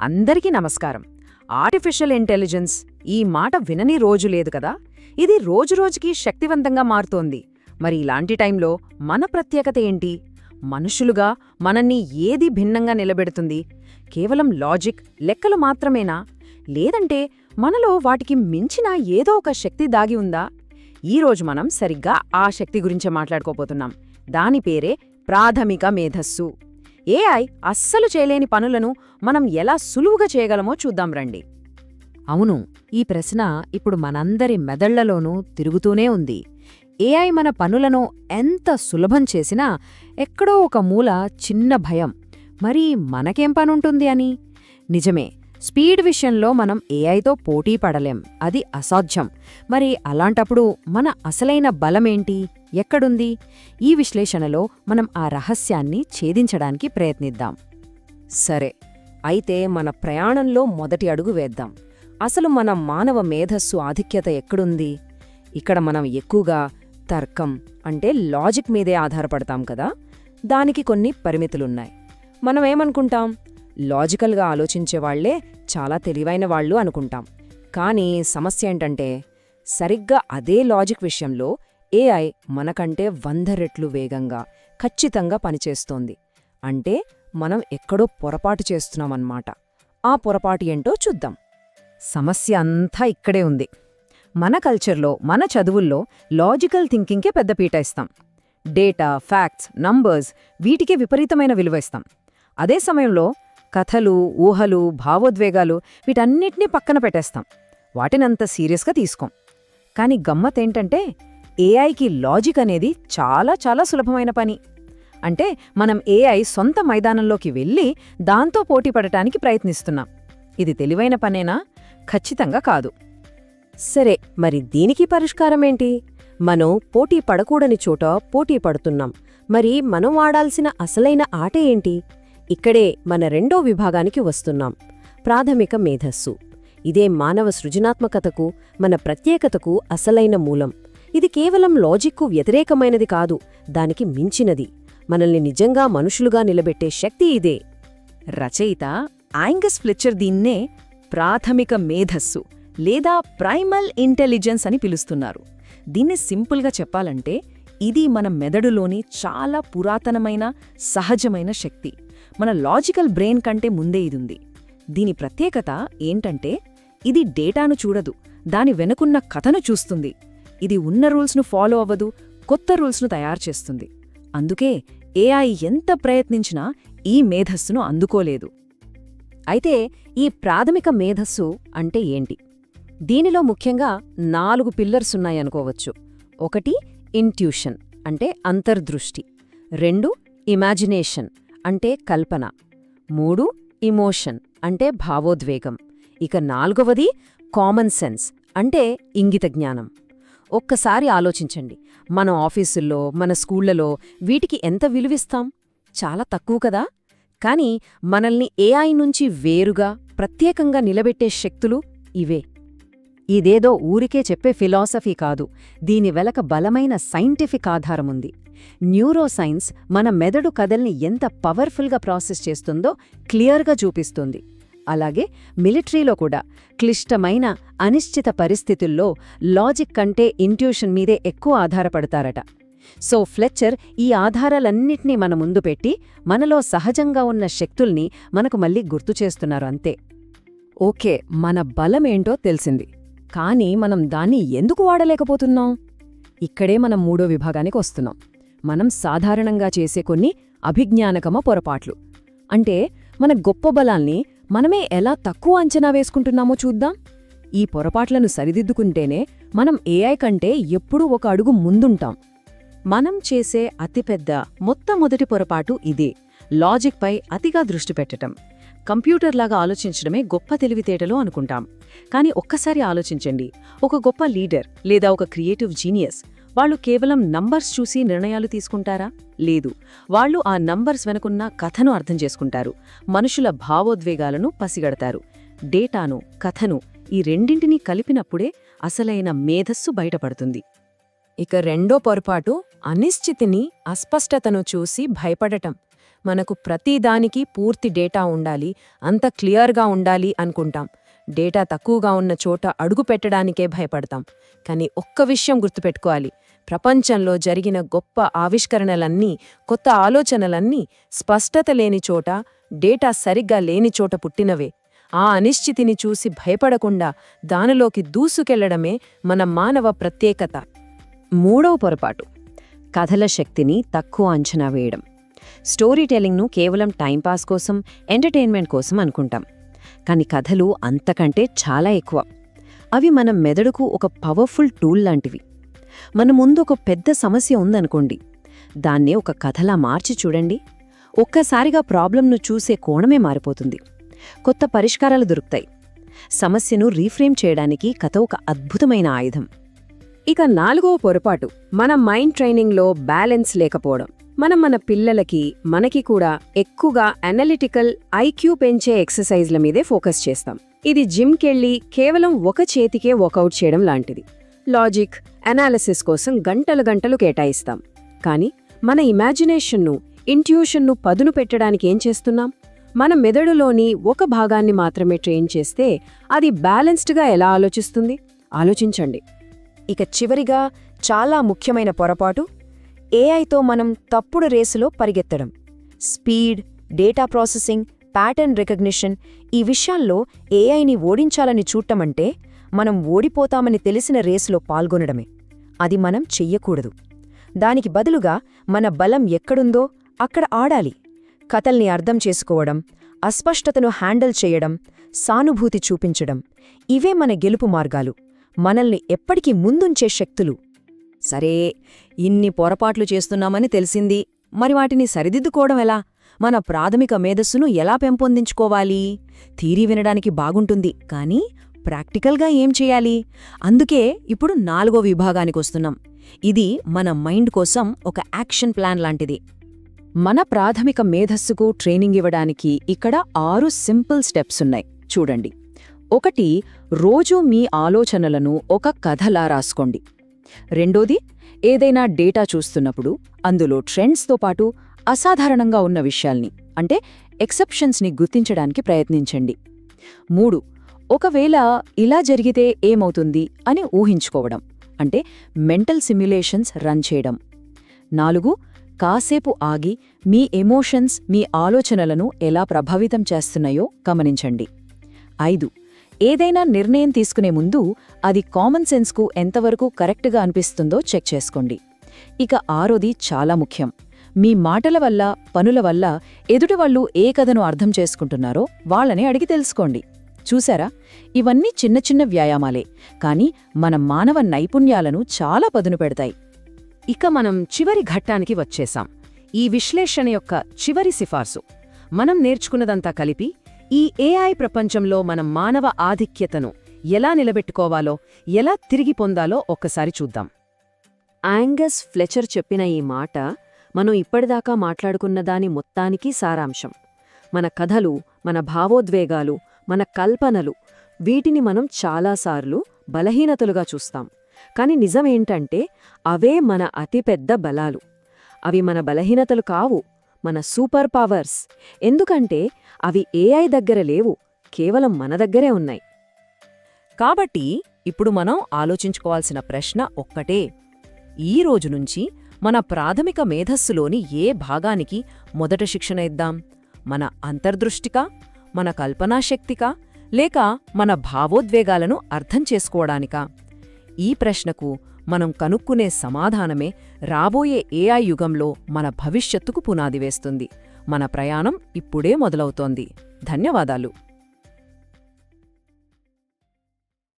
అందరికీ నమస్కారం. Artificial intelligence ఈ మాట వినని రోజు లేదు కదా? ఇది రోజురోజుకి శక్తివంతంగా మారుతోంది. మరి ఇలాంటి టైంలో మన ప్రత్యేకత ఏంటి? మనుషులుగా మనల్ని ఏది భిన్నంగా నిలబెడుతుంది? కేవలం లాజిక్ లెక్కలు మాత్రమేనా? లేదంటే మనలో వాటికి మించిన ఏదో ఒక శక్తి దాగి ఉందా? ఈరోజు మనం సరిగ్గా ఆ శక్తి గురించే మాట్లాడుకోబోతున్నాం. దాని పేరే ప్రాథమిక మేధస్సు. ఏఐ అస్సలు చేయలేని పనులను మనం ఎలా సులువుగా చేయగలమో చూద్దాం రండి. అవును ఈ ప్రశ్న ఇప్పుడు మనందరి మెదళ్ళలోనూ తిరుగుతూనే ఉంది. ఏఐ మన పనులను ఎంత సులభం చేసినా ఎక్కడో ఒక మూల చిన్న భయం. మరి మనకేం పనుంటుంది అని? నిజమే స్పీడ్ విషయంలో మనం ఏఐతో పోటీ పడలేం. అది అసాధ్యం. మరి అలాంటప్పుడు మన అసలైన బలమేంటి ఎక్కడుంది? ఈ విశ్లేషణలో మనం ఆ రహస్యాన్ని ఛేదించడానికి ప్రయత్నిద్దాం. సరే అయితే మన ప్రయాణంలో మొదటి అడుగు వేద్దాం. అసలు మన మానవ మేధస్సు ఆధిక్యత ఎక్కడుంది? ఇక్కడ మనం ఎక్కువగా తర్కం అంటే లాజిక్ మీదే ఆధారపడతాం కదా? దానికి కొన్ని పరిమితులున్నాయి. మనమేమనుకుంటాం? లాజికల్గా ఆలోచించే వాళ్ళే చాలా తెలివైన వాళ్ళు అనుకుంటాం. కానీ సమస్య ఏంటంటే సరిగ్గా అదే లాజిక్ విషయంలో ఏఐ మనకంటే వంద రెట్లు వేగంగా ఖచ్చితంగా పనిచేస్తోంది. అంటే మనం ఎక్కడో పొరపాటు చేస్తున్నామన్నమాట. ఆ పొరపాటు ఏంటో చూద్దాం. సమస్య అంతా ఇక్కడే ఉంది. మన కల్చర్లో మన చదువుల్లో లాజికల్ థింకింగ్కే పెద్దపీట ఇస్తాం డేటా ఫ్యాక్ట్స్ నంబర్స్ వీటికే విపరీతమైన విలువ ఇస్తాం అదే సమయంలో కథలు ఊహలు భావోద్వేగాలు వీటన్నిటినీ పక్కన పెట్టేస్తాం. వాటినంత సీరియస్గా తీసుకోం. కానీ గమ్మతేంటంటే ఏఐకి లాజిక్ అనేది చాలా చాలా సులభమైన పని. అంటే మనం ఏఐ సొంత మైదానంలోకి వెళ్ళి దాంతో పోటీ పడటానికి ప్రయత్నిస్తున్నాం. ఇది తెలివైన పనేనా? ఖచ్చితంగా కాదు. సరే మరి దీనికి పరిష్కారమేంటి మనం పోటీ పడకూడని చోట పోటీ పడుతున్నాం. మరి మనం వాడాల్సిన అసలైన ఆట ఏంటి? ఇక్కడే మన రెండో విభాగానికి వస్తున్నాం. ప్రాథమిక మేధస్సు. ఇదే మానవ సృజనాత్మకతకు మన ప్రత్యేకతకు అసలైన మూలం. ఇది కేవలం లాజిక్కు వ్యతిరేకమైనది కాదు దానికి మించినది. మనల్ని నిజంగా మనుషులుగా నిలబెట్టే శక్తి ఇదే. రచయిత యాంగస్ ఫ్లెచ్చర్ దీన్నే ప్రాథమిక మేధస్సు లేదా ప్రైమల్ ఇంటెలిజెన్స్ అని పిలుస్తున్నారు. దీన్ని సింపుల్గా చెప్పాలంటే ఇది మన మెదడులోని చాలా పురాతనమైన సహజమైన శక్తి. మన లాజికల్ బ్రెయిన్ కంటే ముందే ఇదుంది. దీని ప్రత్యేకత ఏంటంటే ఇది డేటాను చూడదు దాని వెనుకున్న కథను చూస్తుంది. ఇది ఉన్న రూల్స్ను ఫాలో అవ్వదు కొత్త రూల్స్ను తయారు చేస్తుంది. అందుకే ఏఐ ఎంత ప్రయత్నించినా ఈ మేధస్సును అందుకోలేదు. అయితే ఈ ప్రాథమిక మేధస్సు అంటే ఏంటి? దీనిలో ముఖ్యంగా నాలుగు పిల్లర్స్ ఉన్నాయనుకోవచ్చు ఒకటి ఇంట్యూషన్ అంటే అంతర్దృష్టి. రెండు ఇమాజినేషన్. అంటే కల్పన. మూడు ఇమోషన్ అంటే భావోద్వేగం. ఇక నాలుగవది కామన్ సెన్స్ అంటే ఇంగిత జ్ఞానం. ఒక్కసారి ఆలోచించండి. మన ఆఫీసుల్లో మన స్కూళ్ళలో వీటికి ఎంత విలువిస్తాం? చాలా తక్కువ కదా? కానీ మనల్ని ఏఐ నుంచి వేరుగా ప్రత్యేకంగా నిలబెట్టే శక్తులు ఇవే. ఇదేదో ఊరికే చెప్పే ఫిలాసఫీ కాదు. దీని వెలక బలమైన సైంటిఫిక్ ఆధారముంది. న్యూరోసైన్స్ మన మెదడు కథల్ని ఎంత పవర్ఫుల్గా ప్రాసెస్ చేస్తుందో క్లియర్గా చూపిస్తుంది. అలాగే మిలిటరీలో కూడా క్లిష్టమైన అనిశ్చిత పరిస్థితుల్లో లాజిక్ కంటే ఇంట్యూషన్ మీదే ఎక్కువ ఆధారపడతారట. సో ఫ్లెచ్చర్ ఈ ఆధారాలన్నింటినీ మన ముందు పెట్టి మనలో సహజంగా ఉన్న శక్తుల్ని మనకు మళ్ళీ గుర్తు చేస్తున్నారు అంతే. ఓకే మన బలమేంటో తెలిసింది. కానీ మనం దాన్ని ఎందుకు వాడలేకపోతున్నాం? ఇక్కడే మనం మూడో విభాగానికి వస్తున్నాం. మనం సాధారణంగా చేసే కొన్ని అభిజ్ఞానకమ పొరపాట్లు. అంటే మన గొప్ప బలాల్ని మనమే ఎలా తక్కువ అంచనా వేసుకుంటున్నామో చూద్దాం. ఈ పొరపాట్లను సరిదిద్దుకుంటేనే మనం ఏఐ కంటే ఎప్పుడూ ఒక అడుగు ముందుంటాం. మనం చేసే అతిపెద్ద మొట్టమొదటి పొరపాటు ఇదే. లాజిక్పై అతిగా దృష్టి పెట్టటం. కంప్యూటర్లాగా ఆలోచించడమే గొప్ప తెలివితేటలు అనుకుంటాం. కానీ ఒక్కసారి ఆలోచించండి. ఒక గొప్ప లీడర్ లేదా ఒక క్రియేటివ్ జీనియస్ వాళ్ళు కేవలం నంబర్స్ చూసి నిర్ణయాలు తీసుకుంటారా? లేదు. వాళ్ళు ఆ నంబర్స్ వెనుకున్న కథను అర్థం చేసుకుంటారు. మనుషుల భావోద్వేగాలను పసిగడతారు. డేటాను కథను ఈ రెండింటినీ కలిపినప్పుడే అసలైన మేధస్సు బయటపడుతుంది. ఇక రెండో పొరపాటు అనిశ్చితిని అస్పష్టతను చూసి భయపడటం. మనకు ప్రతిదానికి పూర్తి డేటా ఉండాలి అంత క్లియర్గా ఉండాలి అనుకుంటాం. డేటా తక్కువగా ఉన్న చోట అడుగు పెట్టడానికే భయపడతాం. కానీ ఒక్క విషయం గుర్తుపెట్టుకోవాలి. ప్రపంచంలో జరిగిన గొప్ప ఆవిష్కరణలన్నీ కొత్త ఆలోచనలన్నీ స్పష్టత లేని చోట డేటా సరిగ్గా లేని చోట పుట్టినవే. ఆ అనిశ్చితిని చూసి భయపడకుండా దానిలోకి దూసుకెళ్ళడమే మన మానవ ప్రత్యేకత. మూడవ పొరపాటు. కథల శక్తిని తక్కువ అంచనా వేయడం. స్టోరీ టెల్లింగ్ను కేవలం టైంపాస్ కోసం ఎంటర్టైన్మెంట్ కోసం అనుకుంటాం. కానీ కథలు అంతకంటే చాలా ఎక్కువ. అవి మన మెదడుకు ఒక పవర్ఫుల్ టూల్ లాంటివి. మన ముందు ఒక పెద్ద సమస్య ఉందనుకోండి. దాన్నే ఒక కథలా మార్చి చూడండి. ఒక్కసారిగా ప్రాబ్లంను చూసే కోణమే మారిపోతుంది. కొత్త పరిష్కారాలు దొరుకుతాయి. సమస్యను రీఫ్రేమ్ చేయడానికి కథ ఒక అద్భుతమైన ఆయుధం. ఇక నాలుగవ పొరపాటు మన మైండ్ ట్రైనింగ్లో బ్యాలెన్స్ లేకపోవడం. మనం మన పిల్లలకి మనకి కూడా ఎక్కువగా అనలిటికల్ ఐక్యూ పెంచే ఎక్సర్సైజ్ల మీదే ఫోకస్ చేస్తాం. ఇది జిమ్కెళ్ళి కేవలం ఒక చేతికే వర్కౌట్ చేయడం లాంటిది. లాజిక్ అనాలిసిస్ కోసం గంటలు గంటలు కేటాయిస్తాం. కానీ మన ఇమాజినేషన్ను ఇంట్యూషన్ను పదును పెట్టడానికి ఏం చేస్తున్నాం? మన మెదడులోని ఒక భాగాన్ని మాత్రమే ట్రైన్ చేస్తే అది బ్యాలెన్స్డ్గా ఎలా ఆలోచిస్తుంది? ఆలోచించండి. ఇక చివరిగా చాలా ముఖ్యమైన పొరపాటు ఏఐతో మనం తప్పుడు రేసులో పరిగెత్తడం. Speed data processing pattern recognition ఈ విషయాల్లో ఏఐని ఓడించాలని చూడటమంటే మనం ఓడిపోతామని తెలిసిన రేసులో పాల్గొనడమే. అది మనం చెయ్యకూడదు. దానికి బదులుగా మన బలం ఎక్కడుందో అక్కడ ఆడాలి. కథల్ని అర్థం చేసుకోవడం అస్పష్టతను హ్యాండిల్ చేయడం సానుభూతి చూపించడం ఇవే మన గెలుపు మార్గాలు. మనల్ని ఎప్పటికీ ముందుంచే శక్తులు. సరే ఇన్ని పొరపాట్లు చేస్తున్నామని తెలిసింది. మరి వాటిని సరిదిద్దుకోవడం ఎలా? మన ప్రాథమిక మేధస్సును ఎలా పెంపొందించుకోవాలి? థీరీ వినడానికి బాగుంటుంది కానీ ప్రాక్టికల్గా ఏం చేయాలి? అందుకే ఇప్పుడు నాలుగో విభాగానికొస్తున్నాం ఇది మన మైండ్ కోసం ఒక యాక్షన్ ప్లాన్ లాంటిది. మన ప్రాథమిక మేధస్సుకు ట్రైనింగ్ ఇవ్వడానికి ఇక్కడ ఆరు సింపుల్ స్టెప్స్ ఉన్నాయి. చూడండి. ఒకటి రోజూ మీ ఆలోచనలను ఒక కథలా రాసుకోండి. రెండోది ఏదైనా డేటా చూస్తున్నప్పుడు అందులో ట్రెండ్స్తో పాటు అసాధారణంగా ఉన్న విషయాల్ని అంటే ఎక్సెప్షన్స్ని గుర్తించడానికి ప్రయత్నించండి. మూడు ఒకవేళ ఇలా జరిగితే ఏమవుతుంది అని ఊహించుకోవడం అంటే మెంటల్ సిమ్యులేషన్స్ రన్ చేయడం. నాలుగు కాసేపు ఆగి మీ ఎమోషన్స్ మీ ఆలోచనలను ఎలా ప్రభావితం చేస్తున్నాయో గమనించండి. ఐదు ఏదైనా నిర్ణయం తీసుకునే ముందు అది కామన్ సెన్స్కు ఎంతవరకు కరెక్ట్గా అనిపిస్తుందో చెక్ చేసుకోండి. ఇక ఆరోది చాలా ముఖ్యం. మీ మాటల వల్ల పనుల వల్ల ఎదుటివాళ్ళు ఏ కథను అర్థం చేసుకుంటున్నారో వాళ్ళని అడిగి తెలుసుకోండి. చూసారా? ఇవన్నీ చిన్న చిన్న వ్యాయామాలే. కాని మన మానవ నైపుణ్యాలను చాలా పదును పెడతాయి. ఇక మనం చివరి ఘట్టానికి వచ్చేసాం. ఈ విశ్లేషణ యొక్క చివరి సిఫార్సు. మనం నేర్చుకున్నదంతా కలిపి ఈ ఏఐ ప్రపంచంలో మన మానవ ఆధిక్యతను ఎలా నిలబెట్టుకోవాలో ఎలా తిరిగి పొందాలో ఒక్కసారి చూద్దాం. యాంగస్ ఫ్లెచర్ చెప్పిన ఈ మాట మనం ఇప్పటిదాకా మాట్లాడుకున్న దాని మొత్తానికి సారాంశం. మన కథలు మన భావోద్వేగాలు మన కల్పనలు వీటిని మనం చాలాసార్లు బలహీనతలుగా చూస్తాం. కాని నిజమేంటంటే అవే మన అతిపెద్ద బలాలు. అవి మన బలహీనతలు కావు మన సూపర్ పవర్స్. ఎందుకంటే అవి ఏఐ దగ్గర లేవు కేవలం మన దగ్గరే ఉన్నాయి. కాబట్టి ఇప్పుడు మనం ఆలోచించుకోవాల్సిన ప్రశ్న ఒక్కటే. ఈ రోజు నుంచి మన ప్రాథమిక మేధస్సులోని ఏ భాగానికి మొదట శిక్షణ ఇద్దాం? మన అంతర్దృష్టికా మన కల్పనాశక్తికా లేక మన భావోద్వేగాలను అర్థం చేసుకోవడానికా? ఈ ప్రశ్నకు మనం కనుక్కునే సమాధానమే రాబోయే ఏఐ యుగంలో మన భవిష్యత్తుకు పునాది వేస్తుంది. మన ప్రయాణం ఇప్పుడే మొదలవుతోంది. ధన్యవాదాలు.